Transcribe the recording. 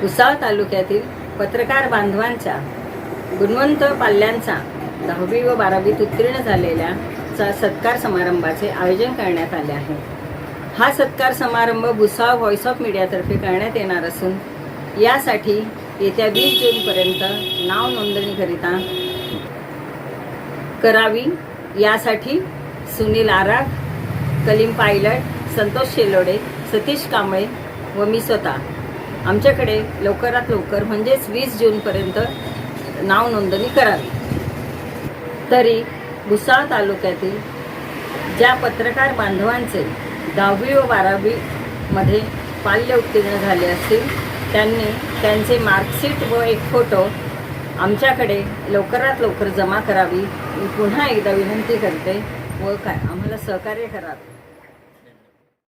भुसावळ तालुक्यातील पत्रकार बांधवांच्या गुणवंत पाल्यांचा दहावी व बारावीत उत्तीर्ण झालेल्या सत्कार समारंभाचे आयोजन करण्यात आले आहे. हा सत्कार समारंभ भुसाव व्हॉइस ऑफ मीडियातर्फे करण्यात येणार असून यासाठी येत्या वीस जूनपर्यंत नाव नोंदणीकरिता करावी. यासाठी सुनील आराग कलीम पायलट संतोष शेलोडे सतीश कांबळे व मी स्वतः आमच्याकडे लवकरात लवकर म्हणजेच वीस जूनपर्यंत नाव नोंदणी करावी. तरी भुसाळ तालुक्यातील ज्या पत्रकार बांधवांचे दहावी व बारावीमध्ये पाल्य उत्तीर्ण झाले असतील त्यांनी त्यांचे मार्कशीट व एक फोटो आमच्याकडे लवकरात लवकर जमा करावी. मी पुन्हा एकदा विनंती करते व काय आम्हाला सहकार्य करावे.